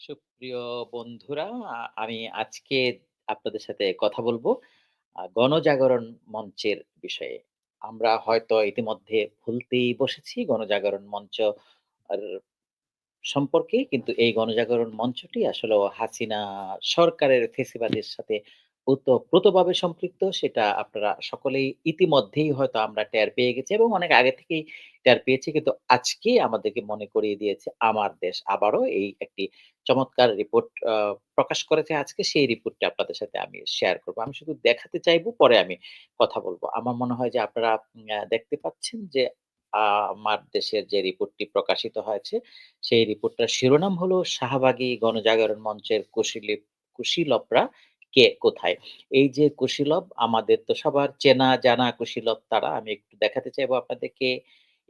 সুপ্রিয় বন্ধুরা, আমি আজকে আপনাদের সাথে কথা বলব গণজাগরণ মঞ্চের বিষয়ে। আমরা হয়তো ইতিমধ্যে ভুলতেই বসেছি গণজাগরণ মঞ্চ সম্পর্কে কিন্তু এই গণজাগরণ মঞ্চটি আসলে হাসিনা সরকারের ফেসিবাদের সাথে ওতপ্রোতভাবে সম্পৃক্ত সেটা আপনারা সকলেই ইতিমধ্যেই হয়তো আমরা টের পেয়ে গেছি এবং অনেক আগে থেকেই টের পেয়েছি। কিন্তু আজকে আমাদেরকে মনে করিয়ে দিয়েছে আমার দেশ আবারও এই একটি চমৎকার রিপোর্ট প্রকাশ করেছে আজকে, সেই রিপোর্টটা আপনাদের সাথে আমি শেয়ার করব। আমি শুধু দেখাতে চাইব, পরে আমি কথা বলব আমার মনে হয় যে আপনারা দেখতে পাচ্ছেন যে আমার দেশের যে রিপোর্টটি প্রকাশিত হয়েছে, সেই রিপোর্টটার শিরোনাম হলো 'শাহবাগী গণজাগরণ মঞ্চের কুশীলিপ কুশীলবরা কে কোথায়?' এই যে কুশীলব, আমাদের তো সবার চেনা জানা কুশীলব তারা। আমি একটু দেখাতে চাইব আপনাদেরকে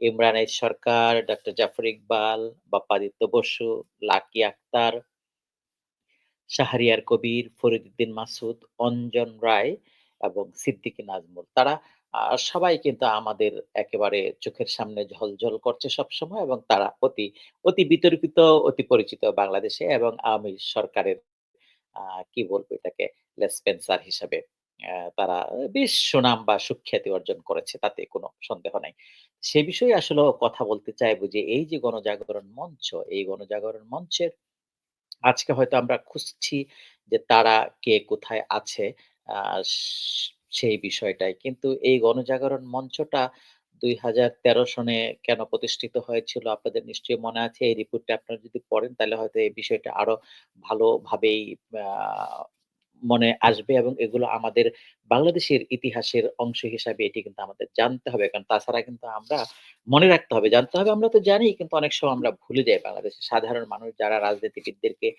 ইমরান এইচ সরকার, ডক্টর জাফর ইকবাল, বাপ্পাদিত্য বসু, লাকি আক্তার শাহরিয়ার কবির, ফরিদউদ্দিন মাসুদ, অঞ্জন রায় এবং সিদ্দিকী নাজমুল। তারা সবাই কিন্তু আমাদের একেবারে চোখের সামনে ঝলঝল করছে সবসময় এবং তারা অতি, অতি বিতর্কিত, অতি পরিচিত বাংলাদেশে এবং আওয়ামী সরকারের কি বলব এটাকে লেসপেন্সার হিসাবে তারা বেশ সুনাম বা সুখ্যাতি অর্জন করেছে তাতে কোনো সন্দেহ নাই। সে বিষয়ে আসলে কথা বলতে চাইব যে এই যে গণজাগরণ মঞ্চ, এই গণজাগরণ মঞ্চের আজকে হয়তো আমরা খুঁজছি যে তারা কে কোথায় আছে সেই বিষয়টাই। কিন্তু এই গণজাগরণ মঞ্চটা ২০১৩ সনে কেন প্রতিষ্ঠিত হয়েছিল আপনাদের নিশ্চয়ই মনে আছে। এই রিপোর্টটা আপনারা যদি পড়েন তাহলে হয়তো এই বিষয়টা আরও ভালোভাবেই মনে আসবে এবং এগুলো আমাদের বাংলাদেশের ইতিহাসের অংশ হিসাবে এটি কিন্তু আমাদের জানতে হবে। কারণ তাছাড়া কিন্তু আমরা মনে রাখতে হবে। জানতে হবে আমরা তো জানি কিন্তু অনেক সময় আমরা ভুলে যাই বাংলাদেশের সাধারণ মানুষ যারা রাজনীতিবিদদেরকে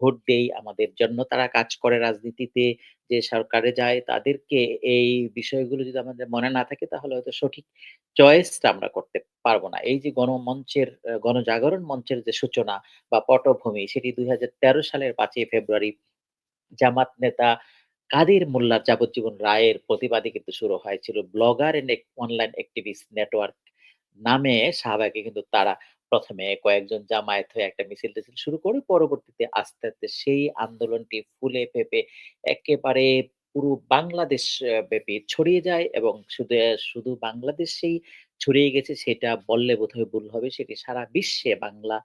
ভোট দেই, আমাদের জন্য তারা কাজ করে রাজনীতিতে যে সরকারে যায় তাদেরকে এই বিষয়গুলো যদি আমাদের মনে না থাকে তাহলে হয়তো সঠিক চয়েসটা আমরা করতে পারব না। এই যে গণমঞ্চের গণজাগরণ মঞ্চের যে সূচনা বা পটভূমি সেটি ২০১৩ সালের পাঁচই ফেব্রুয়ারি জামাত নেতা কাদের মোল্লার যাবজ্জীবন রায়ের প্রতিবাদে কিন্তু শুরু হয়েছিল। ব্লগার এক অনলাইন অ্যাক্টিভিস্ট নেটওয়ার্ক নামে শাহবাগে কিন্তু তারা ১ম এ কয়েকজন জামায়াত হয়ে একটা মিছিল-টিছিল শুরু করে পরবর্তীতে আস্তে, আস্তে সেই আন্দোলনটি ফুলে ফেঁপে একেবারে পুরো বাংলাদেশ ব্যাপী ছড়িয়ে যায় এবং শুধু শুধু বাংলাদেশেই ছড়িয়ে গেছে সেটা বললে বোধহয় ভুল হবে। সেটি সারা বিশ্বে বাংলা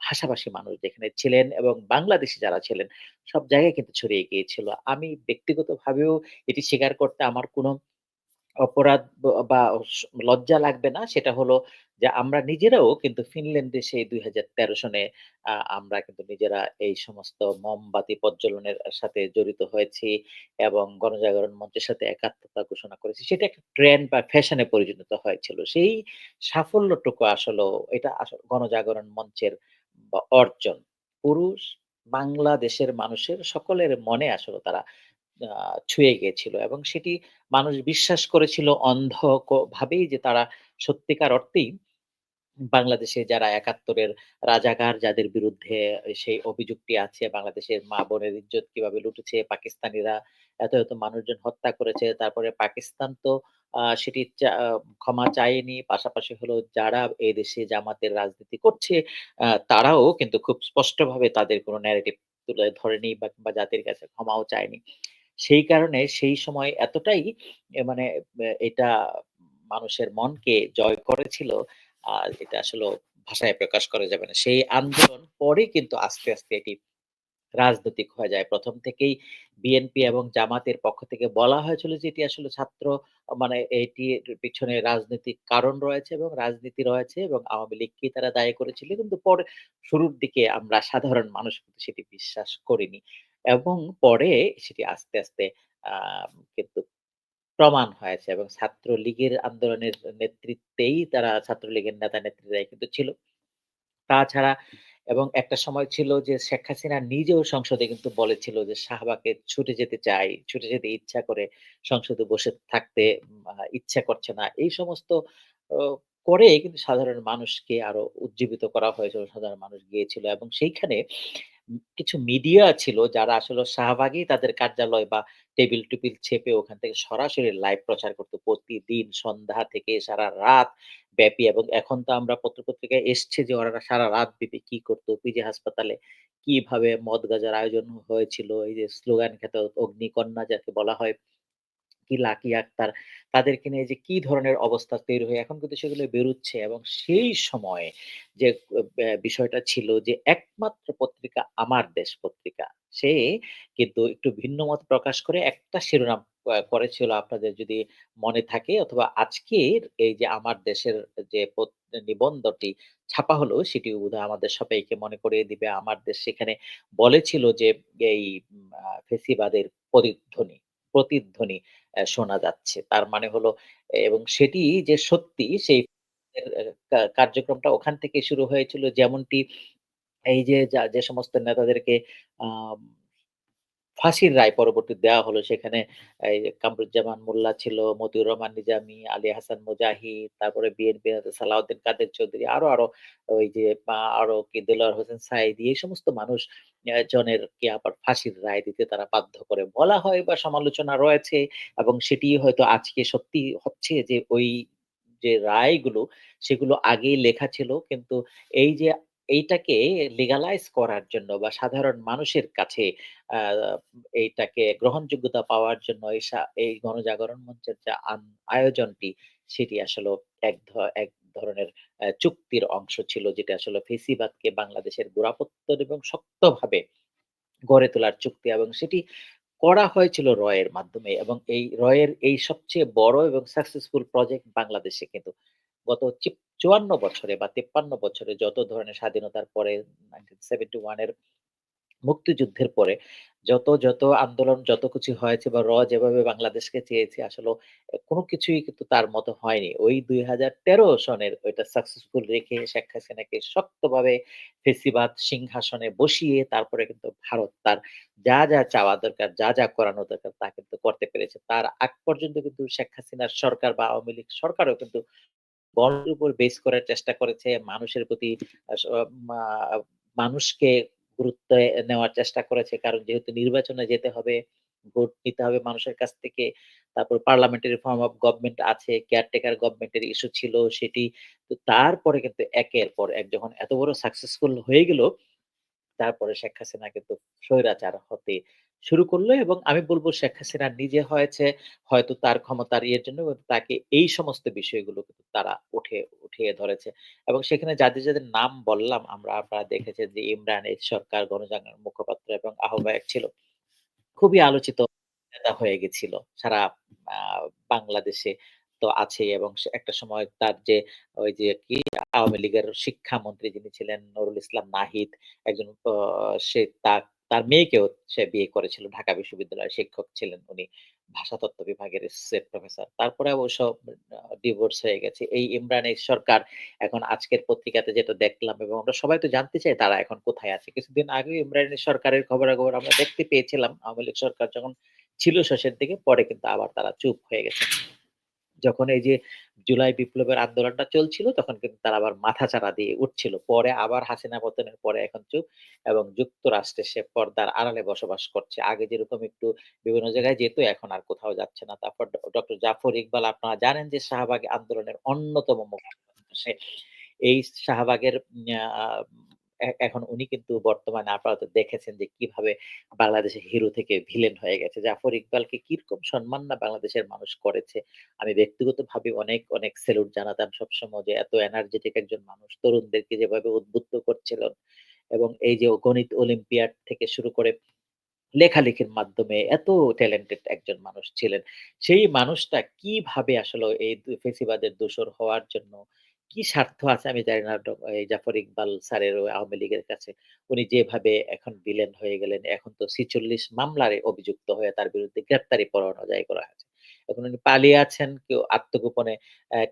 ভাষাভাষী মানুষ যেখানে ছিলেন এবং বাংলাদেশী যারা ছিলেন, সব জায়গায় কিন্তু ছড়িয়ে গিয়েছিল। আমি ব্যক্তিগতভাবেও এটি স্বীকার করতে আমার কোনো অপরাধ বা লজ্জা লাগবে না। সেটা হলো যে আমরা নিজেরাও কিন্তু ফিনল্যান্ডে সেই ২০১৩ সনে, আ, আমরা কিন্তু নিজেরা এই সমস্ত মোমবাতি প্রজ্বলনের সাথে জড়িত হয়েছি এবং গণজাগরণ মঞ্চের সাথে একাত্মতা ঘোষণা করেছি। সেটা একটা ট্রেন্ড বা ফ্যাশন পরিণত হয়েছিল। সেই সাফল্যটুকু আসলেও এটা আসলে গণজাগরণ মঞ্চের ব অর্জন। পুরুষ বাংলাদেশের মানুষের সকলের মনে আসলে তারা ছুঁয়ে গিয়েছিল এবং সেটি মানুষ বিশ্বাস করেছিল অন্ধ ভাবেই যে তারা সত্যিকার অর্থেই বাংলাদেশে যারা ৭১ এর রাজাকার যাদের বিরুদ্ধে সেই অভিযোগটি আছে, বাংলাদেশের মা-বোনের ইজ্জত কীভাবে লুটেছে পাকিস্তানিরা, এত, এত মানুষজন হত্যা করেছে। তারপরে পাকিস্তান তো সেটি ক্ষমা চায়নি। পাশাপাশি হলো যারা এদেশে জামাতের রাজনীতি করছে তারাও কিন্তু খুব স্পষ্টভাবে তাদের কোনো ন্যারেটিভ তুলে ধরেনি বা কিংবা জাতির কাছে ক্ষমাও চায়নি। সেই কারণে সেই সময় এতটাই মানে এটা মানুষের মনকে জয় করেছিল এটা আসলে ভাষায় প্রকাশ করা যাবে না। সেই আন্দোলন পরে কিন্তু আস্তে, আস্তে এটি রাজনৈতিক হয়ে যায়। প্রথম থেকেই বিএনপি এবং জামাতের পক্ষ থেকে বলা হয়েছিল যে এটি আসলে ছাত্র মানে এটির পিছনে রাজনৈতিক কারণ রয়েছে এবং রাজনীতি রয়েছে এবং আওয়ামী লীগকেই তারা দায়ী করেছিল। কিন্তু পরে শুরুর দিকে আমরা সাধারণ মানুষ কিন্তু সেটি বিশ্বাস করিনি। এবং পরে সেটি আস্তে, আস্তে কিন্তু প্রমাণ হয়েছে এবং ছাত্রলীগের আন্দোলনের নেতৃত্বেই তারা ছাত্রলীগের নেতা-নেত্রীরাই কিন্তু ছিল। তাছাড়া এবং একটা সময় ছিল যে শেখ হাসিনা নিজেও সংসদে কিন্তু বলেছিল যে শাহবাগে ছুটে যেতে চাই, ছুটে যেতে ইচ্ছা করে সংসদে বসে থাকতে ইচ্ছা করছে না। এই সমস্ত করে কিন্তু সাধারণ মানুষকে আরও উজ্জীবিত করা হয়েছিল। সাধারণ মানুষ গিয়েছিল এবং সেইখানে কিছু মিডিয়া ছিল যারা আসলে শাহবাগেই তাদের কার্যালয় বা টেবিল-টেবিল ছেপে ওখান থেকে সরাসরি লাইভ প্রচার করতো প্রতিদিন সন্ধ্যা থেকে সারা রাত ব্যাপী এবং এখন তো আমরা পত্রপত্রিকায় এসছে যে ওরা সারা রাত ব্যাপী কি করতো পিজি হাসপাতালে কীভাবে মদ গাজার আয়োজন হয়েছিল। এই যে স্লোগান খ্যাত অগ্নিকন্যা যাকে বলা হয়। কি লাকি আক্তার তাদেরকে নিয়ে যে কি ধরনের অবস্থা তৈরি হয়ে এখন কিন্তু সেগুলো বেরোচ্ছে এবং সেই সময়ে যে বিষয়টা ছিল যে একমাত্র পত্রিকা আমার দেশ পত্রিকা। সে কিন্তু একটু ভিন্ন মত প্রকাশ করে একটা শিরোনাম করেছিল আপনাদের যদি মনে থাকে অথবা আজকের এই যে আমার দেশের যে নিবন্ধটি ছাপা হলো সেটি বোধহয় আমাদের সবাইকে মনে করিয়ে দিবে। আমার দেশ সেখানে বলেছিল যে এই ফেসিবাদের প্রতিধ্বনি প্রতিধ্বনি শোনা যাচ্ছে। তার মানে হলো, এবং সেটি যে সত্যি সেই কার্যক্রমটা ওখান থেকে শুরু হয়েছিল যেমনটি এই যে, যা সমস্ত নেতাদেরকে, আম ফাঁসির রায় পরবর্তী দেওয়া হলো সেখানে কামরুজ্জামান মোল্লা ছিল, মতিউর রহমান নিজামী, আলী হাসান মুজাহিদ, তারপরে বিএনপি সালাউদ্দিন কাদের চৌধুরী আরও, আরও ওই যে আরও কি দেলোয়ার হোসেন সাঈদী এই সমস্ত মানুষ জনের জনেরকে আবার ফাঁসির রায় দিতে তারা বাধ্য করে। বলা হয় বা সমালোচনা রয়েছে এবং সেটি হয়তো আজকে সত্যি হচ্ছে যে ওই যে রায়গুলো সেগুলো আগেই লেখা ছিল। কিন্তু এই যে এইটাকে লিগালাইজ করার জন্য বা সাধারণ মানুষের কাছে এইটাকে গ্রহণযোগ্যতা পাওয়ার জন্য এই গণজাগরণ মঞ্চের যে আয়োজনটি, সেটি আসলে এক এক ধরনের চুক্তির অংশ ছিল যেটা আসলে ফেসিবাদকে বাংলাদেশের গোড়াপত্তন এবং শক্তভাবে গড়ে তোলার চুক্তি এবং সেটি করা হয়েছিল রয়ের মাধ্যমে এবং এই রয়ের এই সবচেয়ে বড় এবং সাকসেসফুল প্রজেক্ট বাংলাদেশে কিন্তু গত চি ৫৪ বছরে বা ৫৩ বছরে যত ধরনের স্বাধীনতার পরে 1971 এর মুক্তিযুদ্ধের পরে যত, যত আন্দোলন যত কিছু হয়েছে বা র যেভাবে বাংলাদেশকে চেয়েছে আসলেও এ কোন কিছুই কিন্তু তার মত হয়নি। ওই ২০১৩ সনের ওইটা সাকসেসফুল রেখে শেখ হাসিনাকে শক্তভাবে ফেসিবাদ সিংহাসনে বসিয়ে তারপরে কিন্তু ভারত তার যা, যা চাওয়া দরকার, যা, যা করানো দরকার তা কিন্তু করতে পেরেছে। তার আগ পর্যন্ত কিন্তু শেখ হাসিনার সরকার বা আওয়ামী লীগ সরকারও কিন্তু গণের উপর বেস করার চেষ্টা করেছে। মানুষের প্রতি মানুষকে গুরুত্ব নেওয়ার চেষ্টা করেছে। কারণ যেহেতু নির্বাচনে যেতে হবে, ভোট নিতে হবে মানুষের কাছ থেকে। তারপর পার্লামেন্টারি ফর্ম অফ গভর্নমেন্ট আছে, কেয়ারটেকার গভর্নমেন্ট এর ইস্যু ছিল সেটি। তো তারপরে কিন্তু একের পর এক যখন এত বড় সাকসেসফুল হয়ে গেল, তারপরে শেখ হাসিনা কিন্তু স্বৈরাচার হতে শুরু করল এবং আমি বলব শেখ হাসিনা নিজে হয়েছে হয়তো তার ক্ষমতার ইয়ের জন্য তাকে এই সমস্ত বিষয়গুলো কিন্তু তারা উঠে উঠিয়ে ধরেছে। এবং সেখানে যাদের, যাদের নাম বললাম আমরা আপনারা দেখেছেন যে ইমরান এই সরকার গণজাগরণের মুখপাত্র এবং আহ্বায়ক ছিল। খুবই আলোচিত নেতা হয়ে গেছিল। সারা বাংলাদেশে তো আছেই এবং একটা সময় তার যে ওই যে কি আওয়ামী লীগের শিক্ষামন্ত্রী যিনি ছিলেন নুরুল ইসলাম নাহিদ একজন সে তার, তার মেয়েকেও সে বিয়ে করেছিল। ঢাকা বিশ্ববিদ্যালয়ের শিক্ষক ছিলেন উনি। ভাষাতত্ত্ব বিভাগের প্রফেসর। তারপরে অবশ্য ডিভোর্স হয়ে গেছে। এই ইমরানের সরকার এখন আজকের পত্রিকাতে যেটা দেখলাম এবং আমরা সবাই তো জানতে চাই তারা এখন কোথায় আছে। কিছুদিন আগে ইমরানের সরকারের খবরাখবর আমরা দেখতে পেয়েছিলাম। আওয়ামী লীগ সরকার যখন ছিল শেষের দিকে, পরে কিন্তু আবার তারা চুপ হয়ে গেছে। যখন এই যে জুলাই বিপ্লবের আন্দোলনটা চলছিল, তখন কিন্তু তারা আবার মাথাচাড়া দিয়ে উঠছিল। পরে আবার হাসিনা পতনের পরে এখন চুপ এবং যুক্তরাষ্ট্রে সে পর্দার আড়ালে বসবাস করছে। আগে যেরকম একটু বিভিন্ন জায়গায় যেত, এখন আর কোথাও যাচ্ছে না। তারপর ডক্টর জাফর ইকবাল আপনারা জানেন যে শাহবাগ আন্দোলনের অন্যতম মুখ সে এই শাহবাগের এখন উনি কিন্তু বর্তমানে আপনারা তো দেখেছেন যে কীভাবে বাংলাদেশের হিরো থেকে ভিলেন হয়ে গেছে। জাফর ইকবালকে কীরকম সম্মান না বাংলাদেশের মানুষ করেছে। আমি ব্যক্তিগতভাবে অনেক, অনেক সেলুট জানাতাম সবসময় যে এত এনার্জেটিক একজন মানুষ তরুণদেরকে যেভাবে উদ্বুদ্ধ করছিল এবং এই যে গণিত অলিম্পিয়াড থেকে শুরু করে লেখালেখির মাধ্যমে এত ট্যালেন্টেড একজন মানুষ ছিলেন। সেই মানুষটা কীভাবে আসলে এই ফেসিবাদের দোসর হওয়ার জন্য কি স্বার্থ আছে আমি জানি না জাফর ইকবাল স্যারের আওয়ামী লীগের কাছে। উনি যেভাবে এখন ভিলেন হয়ে গেলেন। এখন তো ৪৬ মামলায় অভিযুক্ত হয়ে তার বিরুদ্ধে গ্রেপ্তারি পরোয়ানা জারি করা হয়েছে। এখন উনি পালিয়ে আছেন, কেউ আত্মগোপনে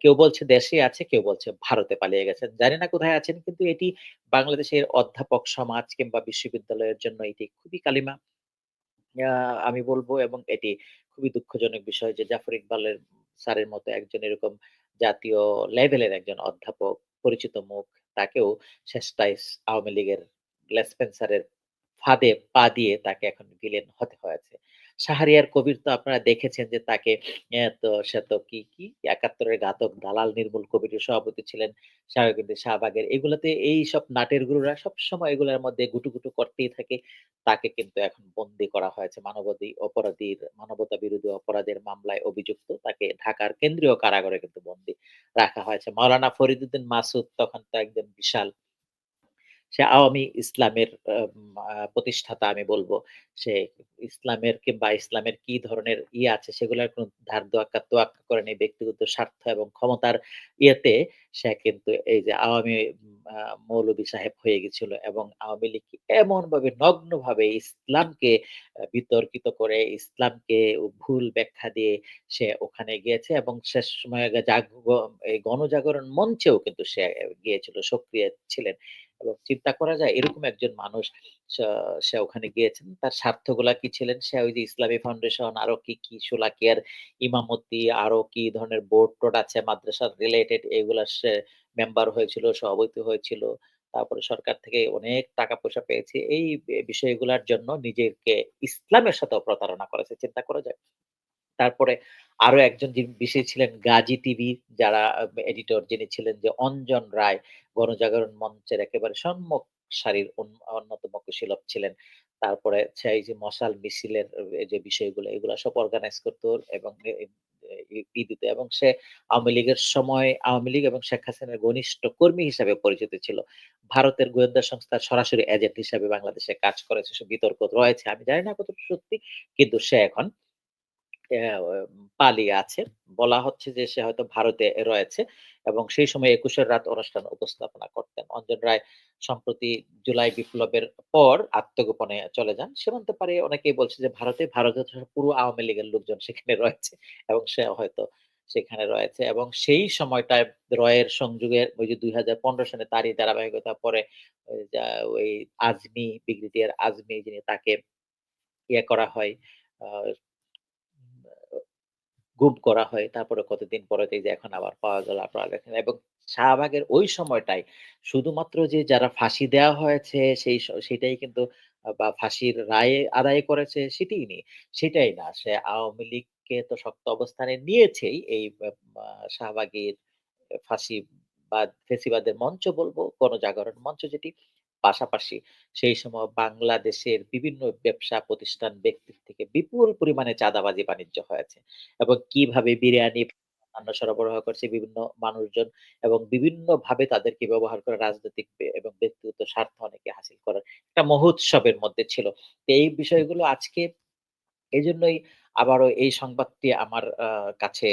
কেউ বলছে দেশে আছে, কেউ বলছে ভারতে পালিয়ে গেছেন। জানি না কোথায় আছেন কিন্তু এটি বাংলাদেশের অধ্যাপক সমাজ কিংবা বিশ্ববিদ্যালয়ের জন্য এটি খুবই কালিমা। আমি বলব এবং এটি খুবই দুঃখজনক বিষয় যে জাফর ইকবালের স্যারের মতো একজন এরকম জাতীয় লেভেলের একজন অধ্যাপক, পরিচিত মুখ তাকেও শেষটায় আওয়ামী লীগের লেসপেন্সারের ফাঁদে পা দিয়ে তাকে এখন ভিলেন হতে হয়েছে। শাহরিয়ার কবির তো আপনারা দেখেছেন যে তাকে তো সে তো কি, কি ৭১ এর ঘাতক দালাল নির্মূল কবির সভাপতি ছিলেন। শাহবাগের এগুলাতে এইসব নাটের গুরুরা সবসময় এগুলোর মধ্যে গুটুগুটু করতেই থাকে। তাকে কিন্তু এখন বন্দি করা হয়েছে মানবাধি অপরাধীর মানবতা বিরোধী অপরাধের মামলায় অভিযুক্ত। তাকে ঢাকার কেন্দ্রীয় কারাগারে কিন্তু বন্দি রাখা হয়েছে। মাওলানা ফরিদউদ্দিন মাসুদ তখন তো একদম বিশাল সে আওয়ামী ইসলামের প্রতিষ্ঠাতা আমি বলব সে ইসলামের কিংবা ইসলামের কি ধরনের ইয়ে আছে সেগুলার কোন ধার তোয়াক্কা তোয়াক্কা করেনি। ব্যক্তিগত স্বার্থ এবং ক্ষমতার ইয়েতে সে কিন্তু এই যে আওয়ামী আ মৌলভী সাহেব হয়ে গেছিল এবং আওয়ামী লীগ এমনভাবে নগ্নভাবে ইসলামকে বিতর্কিত করে ইসলামকে ভুল ব্যাখ্যা দিয়ে সে ওখানে গিয়েছে এবং শেষ সময় গণজাগরণ মঞ্চেও কিন্তু সে গিয়েছিল, সক্রিয় ছিলেন। এবং চিন্তা করা যায় এরকম একজন মানুষ সে ওখানে গিয়েছেন। তার স্বার্থগুলা কি ছিলেন? সে ওই যে ইসলামী ফাউন্ডেশন আরও কি, কি শোলাকিয়ার ইমামতি আরও কি ধরনের বোর্ড-টোড আছে মাদ্রাসার রিলেটেড এগুলার সে মেম্বার হয়েছিল, সভাপতি হয়েছিল। তারপরে সরকার থেকে অনেক টাকা-পয়সা পেয়েছে। এই বিষয়গুলার জন্য নিজেকে ইসলামের সাথেও প্রতারণা করেছে। চিন্তা করা যায়? তারপরে আরও একজন বিশেষ ছিলেন গাজী টিভি যারা এডিটর যিনি ছিলেন যে অঞ্জন রায়, গণজাগরণ মঞ্চের একেবারে সম্মুখ সারির অন্যতম কুশীলব ছিলেন। তারপরে এই যে মশাল মিছিলের যে বিষয়গুলো এগুলা সব অর্গানাইজ করত এবং এবং সে আওয়ামী লীগের সময় আওয়ামী লীগ এবং শেখ হাসিনার ঘনিষ্ঠ কর্মী হিসাবে পরিচিত ছিল। ভারতের গোয়েন্দা সংস্থার সরাসরি এজেন্ট হিসাবে বাংলাদেশে কাজ করেছে। সে বিতর্ক রয়েছে। আমি জানি না কতটুকু সত্যি। কিন্তু সে এখন পালিয়ে আছে। বলা হচ্ছে যে সে হয়তো ভারতে রয়েছে এবং সেই সময় একুশের রাত অনুষ্ঠান উপস্থাপনা করতেন। অঞ্জন রায় সম্প্রতি জুলাই বিপ্লবের পর আত্মগোপনে চলে যান। সীমান্ত পাড়ে অনেকেই বলছে যে ভারতে, ভারতে পুরো আওয়ামী লীগের লোকজন সেখানে রয়েছে এবং সে হয়তো সেখানে রয়েছে এবং সেই সময়টায় রয়ের সংযোগে ওই যে ২০১৫ সালে তারই ধারাবাহিকতা পরে ওই আজমি ব্রিগেডিয়ার আজমি যিনি তাকে ইয়ে করা হয় গুম করা হয়। তারপরে কতদিন পরে যে এখন আবার পাওয়া গেল আপনারা দেখেন এবং শাহবাগের ওই সময়টাই শুধুমাত্র যে যারা ফাঁসি দেওয়া হয়েছে সেই সেটাই কিন্তু বা ফাঁসির রায় আদায় করেছে সেটিই নেই সেটাই না। সে আওয়ামী লীগকে তো শক্ত অবস্থানে নিয়েছেই এই শাহবাগের ফাঁসি বা ফেসিবাদের মঞ্চ বলব, গণজাগরণ মঞ্চ যেটি। পাশাপাশি সেই সময় বাংলাদেশের বিভিন্ন ব্যবসা প্রতিষ্ঠান ব্যক্তির থেকে বিপুল পরিমাণে চাঁদাবাজি বাণিজ্য হয়েছে। এবং কীভাবে বিরিয়ানি অন্যান্য সরবরাহ করছে বিভিন্ন মানুষজন এবং বিভিন্নভাবে তাদেরকে ব্যবহার করে রাজনৈতিক এবং ব্যক্তিগত স্বার্থ অনেকে হাসিল করার একটা মহোৎসবের মধ্যে ছিল। এই বিষয়গুলো আজকে এজন্যই আবারও এই সংবাদটি আমার কাছে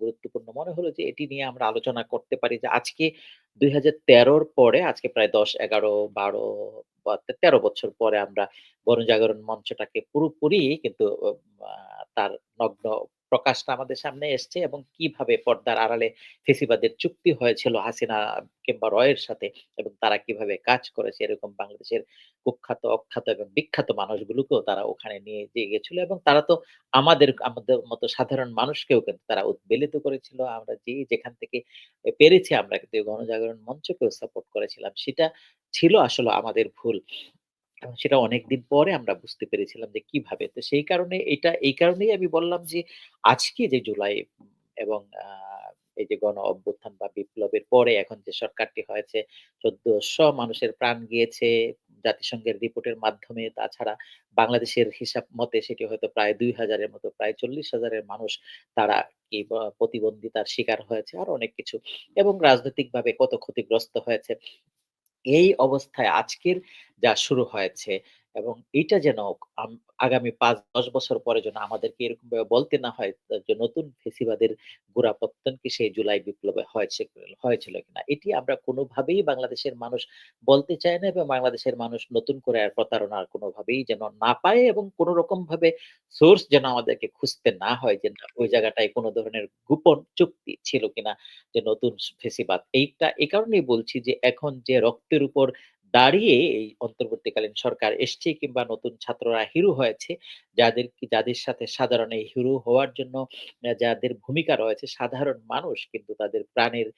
গুরুত্বপূর্ণ মনে হলো যে এটি নিয়ে আমরা আলোচনা করতে পারি যে আজকে দুই হাজার পরে, আজকে প্রায় দশ, এগারো, বারো বা ১৩ বছর পরে আমরা গণজাগরণ মঞ্চটাকে পুরোপুরি কিন্তু তার নগ্ন প্রকাশটা আমাদের সামনে এসছে এবং কীভাবে পর্দার আড়ালে ফেসিবাদের চুক্তি হয়েছিল হাসিনা কিংবা রয়ের সাথে এবং তারা কীভাবে কাজ করেছে এরকম বাংলাদেশের কুখ্যাত, অখ্যাত এবং বিখ্যাত মানুষগুলোকেও তারা ওখানে নিয়ে দিয়ে গেছিল এবং তারা তো আমাদের আমাদের মতো সাধারণ মানুষকেও কিন্তু তারা উদ্বেলিত করেছিল। আমরা যে যেখান থেকে পেরেছি আমরা কিন্তু গণজাগরণ মঞ্চকেও সাপোর্ট করেছিলাম। সেটা ছিল আসলে আমাদের ভুল। এবং সেটা অনেকদিন পরে আমরা বুঝতে পেরেছিলাম যে কীভাবে। তো সেই কারণে এটা, এই কারণেই আমি বললাম যে আজকে যে জুলাই এবং এই যে গণ অভ্যুত্থান বা বিপ্লবের পরে এখন যে সরকারটি হয়েছে ১৪০০ মানুষের প্রাণ গিয়েছে জাতিসংঘের রিপোর্টের মাধ্যমে। তাছাড়া বাংলাদেশের হিসাব মতে সেটি হয়তো প্রায় দুই হাজারের মতো, প্রায় চল্লিশ হাজারের মানুষ তারা কি প্রতিবন্ধিতার শিকার হয়েছে। আরও অনেক কিছু এবং রাজনৈতিকভাবে কত ক্ষতিগ্রস্ত হয়েছে। এই অবস্থায় আজকের যা শুরু হয়েছে। এবং এটা যেন আগামী ৫-১০ বছর পরে যেন আমাদেরকে এরকম ভাবে বলতে না হয় যে নতুন ফেসিবাদের গোড়াপত্তন কি সেই জুলাই বিপ্লবে হয়েছে, হয়েছিল কিনা। এটি আমরা কোনোভাবেই বাংলাদেশের মানুষ বলতে চায় না এবং বাংলাদেশের মানুষ নতুন করে আর প্রতারণার কোনোভাবেই যেন না পায় এবং কোন রকমভাবে সোর্স যেন আমাদেরকে খুঁজতে না হয় যে ওই জায়গাটায় কোনো ধরনের গোপন চুক্তি ছিল কিনা যে নতুন ফেসিবাদ। এইটা এই কারণেই বলছি যে এখন যে রক্তের উপর দাঁড়িয়ে এই অন্তর্বর্তীকালীন সরকার এসছে কিংবা নতুন ছাত্ররা হিরো হয়েছে, যাদের যাদের সাথে সাধারণ এই হিরো হওয়ার জন্য যাদের ভূমিকা রয়েছে সাধারণ মানুষ কিন্তু তাদের প্রাণের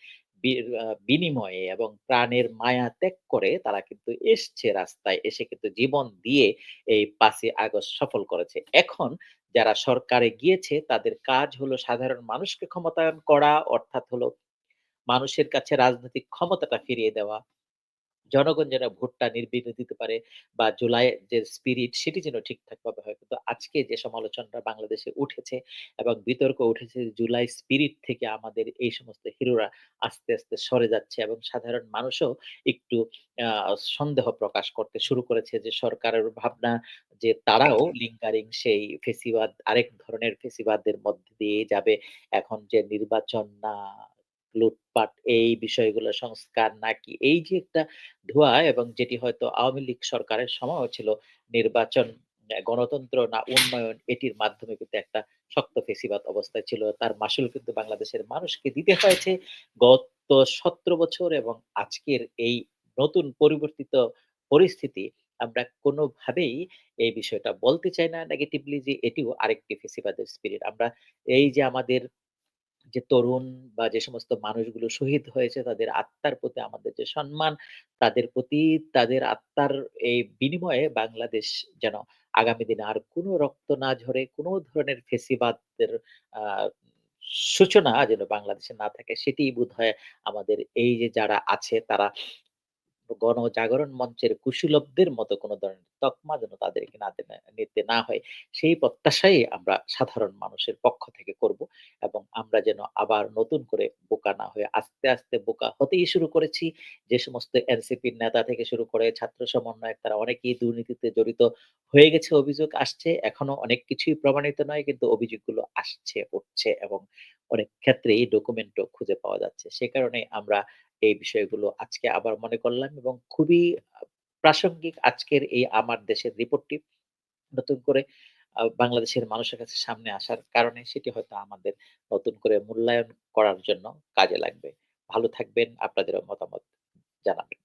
বিনিময়ে এবং প্রাণের মায়া ত্যাগ করে তারা কিন্তু এসছে রাস্তায়, এসে কিন্তু জীবন দিয়ে এই ৫ই আগস্ট সফল করেছে। এখন যারা সরকারে গিয়েছে তাদের কাজ হলো সাধারণ মানুষকে ক্ষমতায়ন করা, অর্থাৎ হলো মানুষের কাছে রাজনৈতিক ক্ষমতাটা ফিরিয়ে দেওয়া। জনগণ যেন ভোটটা নির্বিঘ্নে দিতে পারে বা জুলাই যে স্পিরিট সেটি যেন ঠিকঠাকভাবে হয়। কিন্তু আজকে যে সমালোচনাটা বাংলাদেশে উঠেছে এবং বিতর্ক উঠেছে জুলাই স্পিরিট থেকে আমাদের এই সমস্ত হিরোরা আস্তে, আস্তে সরে যাচ্ছে এবং সাধারণ মানুষও একটু সন্দেহ প্রকাশ করতে শুরু করেছে যে সরকারের ভাবনা যে তারাও লিঙ্কারিং সেই ফেসিবাদ আরেক ধরনের ফেসিবাদের মধ্যে দিয়ে যাবে। এখন যে নির্বাচন না লুটপাট, এই বিষয়গুলো সংস্কার নাকি এই যে একটা ধোঁয়া এবং যেটি হয়তো আওয়ামী লীগ সরকারের সময়ও ছিল নির্বাচন গণতন্ত্র না উন্নয়ন, এটির মাধ্যমে কিন্তু একটা শক্ত ফেসিবাদ অবস্থায় ছিল। তার মাসুল কিন্তু বাংলাদেশের মানুষকে দিতে হয়েছে গত ১৭ বছর এবং আজকের এই নতুন পরিবর্তিত পরিস্থিতি, আমরা কোনোভাবেই এই বিষয়টা বলতে চাই না নেগেটিভলি যে এটিও আরেকটি ফেসিবাদের স্পিরিট। আমরা এই যে আমাদের যে তরুণ বা যে সমস্ত মানুষগুলো শহীদ হয়েছে তাদের আত্মার প্রতি আমাদের যে সম্মান, তাদের প্রতি তাদের আত্মার এই বিনিময়ে বাংলাদেশ যেন আগামী দিনে আর কোনো রক্ত না ঝরে, কোনো ধরনের ফেসিবাদের সূচনা যেন বাংলাদেশে না থাকে সেটি বোধ হয় আমাদের এই যে যারা আছে তারা গণজাগরণ মঞ্চের কুশীলবদের মতো কোন ধরনের তকমা যেন তাদেরকে না নিতে না হয়। সেই প্রত্যাশাই আমরা সাধারণ মানুষের পক্ষ থেকে করব এবং আমরা যেন আবার নতুন করে বোকা না হয়ে আস্তে, আস্তে বোকা হতেই শুরু করেছি। যে সমস্ত এনসিপির নেতা থেকে শুরু করে ছাত্র সমন্বয়ক তারা অনেকেই দুর্নীতিতে জড়িত হয়ে গেছে অভিযোগ আসছে। এখনও অনেক কিছুই প্রমাণিত নয় কিন্তু অভিযোগগুলো আসছে, উঠছে এবং অনেক ক্ষেত্রেই ডকুমেন্টও খুঁজে পাওয়া যাচ্ছে। সে কারণে আমরা এই বিষয়গুলো আজকে আবার মনে করলাম এবং খুবই প্রাসঙ্গিক আজকের এই আমার দেশের রিপোর্টটি নতুন করে বাংলাদেশের মানুষের কাছে সামনে আসার কারণে সেটি হয়তো আমাদের নতুন করে মূল্যায়ন করার জন্য কাজে লাগবে। ভালো থাকবেন, আপনাদেরও মতামত জানাবেন।